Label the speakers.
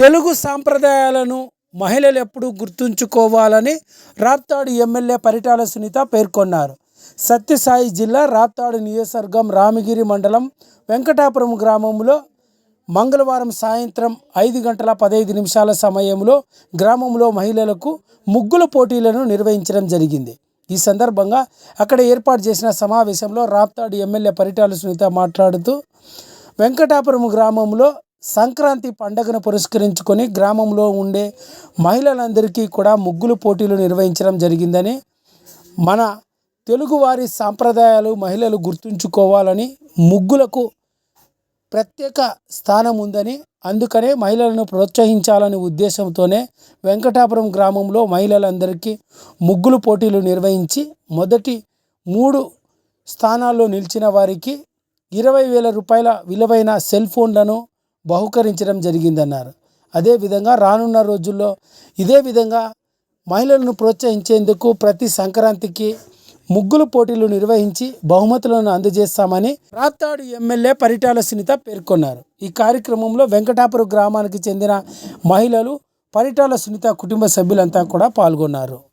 Speaker 1: తెలుగు సాంప్రదాయాలను మహిళలు ఎప్పుడూ గుర్తుంచుకోవాలని రాప్తాడు ఎమ్మెల్యే పరిటాల సునీత పేర్కొన్నారు. సత్యసాయి జిల్లా రాప్తాడు నియోజకవర్గం రామగిరి మండలం వెంకటాపురం గ్రామంలో మంగళవారం సాయంత్రం ఐదు గంటల పదహైదు నిమిషాల సమయంలో గ్రామంలో మహిళలకు ముగ్గుల పోటీలను నిర్వహించడం జరిగింది. ఈ సందర్భంగా అక్కడ ఏర్పాటు చేసిన సమావేశంలో రాప్తాడు ఎమ్మెల్యే పరిటాల సునీత మాట్లాడుతూ వెంకటాపురం గ్రామంలో సంక్రాంతి పండుగను పురస్కరించుకొని గ్రామంలో ఉండే మహిళలందరికీ కూడా ముగ్గులు పోటీలు నిర్వహించడం జరిగిందని మన తెలుగువారి సాంప్రదాయాలు మహిళలు గుర్తుంచుకోవాలని ముగ్గులకు ప్రత్యేక స్థానం ఉందని అందుకనే మహిళలను ప్రోత్సహించాలనే ఉద్దేశంతోనే వెంకటాపురం గ్రామంలో మహిళలందరికీ ముగ్గులు పోటీలు నిర్వహించి మొదటి మూడు స్థానాల్లో నిలిచిన వారికి ఇరవై వేల రూపాయల విలువైన సెల్ ఫోన్లను బహుకరించడం జరిగిందన్నారు. అదేవిధంగా రానున్న రోజుల్లో ఇదే విధంగా మహిళలను ప్రోత్సహించేందుకు ప్రతి సంక్రాంతికి ముగ్గులు పోటీలు నిర్వహించి బహుమతులను అందజేస్తామని రాత్తాడు ఎమ్మెల్యే పరిటాల సునీత పేర్కొన్నారు. ఈ కార్యక్రమంలో వెంకటాపురం గ్రామానికి చెందిన మహిళలు పరిటాల సునీత కుటుంబ సభ్యులంతా కూడా పాల్గొన్నారు.